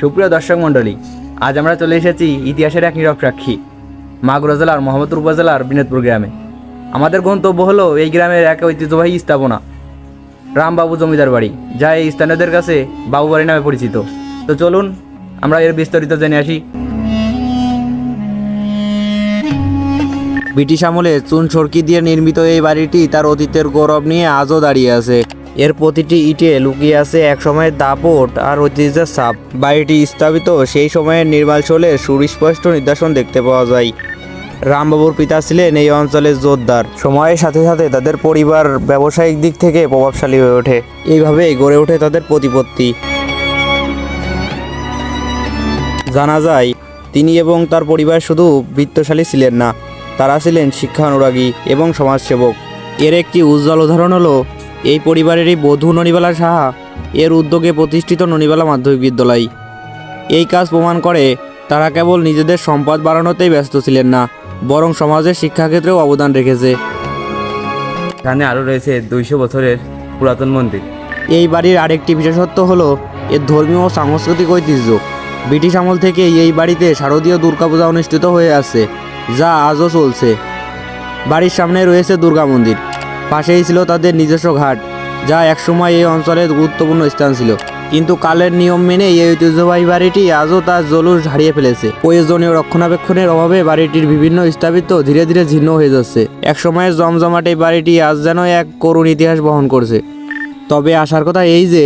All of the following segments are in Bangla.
সুপ্রিয় দর্শক মণ্ডলী, আজ আমরা চলে এসেছি ইতিহাসের এক নীরব সাক্ষী, মাগুরা জেলার মোহাম্মদপুর উপজেলার বিনোদপুর গ্রামে। আমাদের গন্তব্য হলো এই গ্রামের এক ঐতিহ্যবাহী স্থাপনা, রামবাবু জমিদার বাড়ি, যা এই স্থানীয়দের কাছে বাবু বাড়ি নামে পরিচিত। তো চলুন, আমরা এর বিস্তারিত জেনে আসি। ব্রিটিশ আমলে চুন সরকি দিয়ে নির্মিত এই বাড়িটি তার অতীতের গৌরব নিয়ে আজও দাঁড়িয়ে আছে। এর প্রতিটি ইটে লুকিয়ে আছে এক সময়ের দাপট আর ঐতিহ্যের ছাপ। বাড়িটি স্থাপিত সেই সময়ের নির্মাল শৈলের সুস্পষ্ট নিদর্শন দেখতে পাওয়া যায়। রামবাবুর পিতা ছিলেন এই অঞ্চলের জোরদার। সময়ের সাথে সাথে তাদের পরিবার ব্যবসায়িক দিক থেকে প্রভাবশালী হয়ে ওঠে। এইভাবেই গড়ে ওঠে তাদের প্রতিপত্তি। জানা যায়, তিনি এবং তার পরিবার শুধু বৃত্তশালী ছিলেন না, তারা ছিলেন শিক্ষা অনুরাগী এবং সমাজসেবক। এর একটি উজ্জ্বল উদাহরণ হলো এই পরিবারেরই বধূ ননিবালা সাহা। এর উদ্যোগে প্রতিষ্ঠিত ননিবালা মাধ্যমিক বিদ্যালয়। এই কাজ প্রমাণ করে তারা কেবল নিজেদের সম্পদ বাড়ানোতেই ব্যস্ত ছিলেন না বরং সমাজের শিক্ষাক্ষেত্রেও অবদান রেখেছে। এখানে আরও রয়েছে দুইশো বছরের পুরাতন মন্দির। এই বাড়ির আরেকটি বিশেষত্ব হলো এর ধর্মীয় ও সাংস্কৃতিক ঐতিহ্য। ব্রিটিশ আমল থেকে এই বাড়িতে শারদীয় দুর্গাপূজা অনুষ্ঠিত হয়ে আসছে যা আজও চলছে। বাড়ির সামনে রয়েছে দুর্গা মন্দির। পাশেই ছিল তাদের নিজস্ব ঘাট, যা একসময় এই অঞ্চলের গুরুত্বপূর্ণ স্থান ছিল। কিন্তু কালের নিয়ম মেনে এই ঐতিহ্যবাহী বাড়িটি আজও তার জলুস হারিয়ে ফেলেছে। প্রয়োজনীয় রক্ষণাবেক্ষণের অভাবে বাড়িটির বিভিন্ন স্থাপিত ধীরে ধীরে ঝিন্ন হয়ে যাচ্ছে। একসময়ের জমজমাট এই বাড়িটি আজ যেন এক করুণ ইতিহাস বহন করছে। তবে আসার কথা এই যে,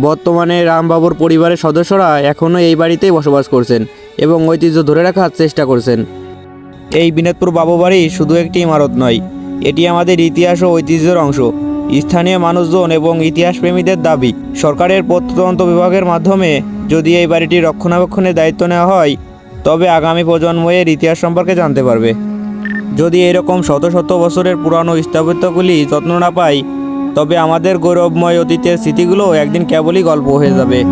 বর্তমানে রামবাবুর পরিবারের সদস্যরা এখনও এই বাড়িতেই বসবাস করছেন এবং ঐতিহ্য ধরে রাখার চেষ্টা করছেন। এই বিনোদপুর বাবু বাড়ি শুধু একটি ইমারত নয় এটি আমাদের ইতিহাস ও ঐতিহ্যের অংশ। স্থানীয় মানুষজন এবং ইতিহাস প্রেমীদের দাবি, সরকারের প্রত্যন্ত বিভাগের মাধ্যমে যদি এই বাড়িটি রক্ষণাবেক্ষণের দায়িত্ব নেওয়া হয়, তবে আগামী প্রজন্মের ইতিহাস সম্পর্কে জানতে পারবে। যদি এরকম শত শত বছরের পুরানো স্থাপত্যগুলি যত্ন না পাই, তবে আমাদের গৌরবময় অতীতের স্মৃতিগুলো একদিন কেবলই গল্প হয়ে যাবে।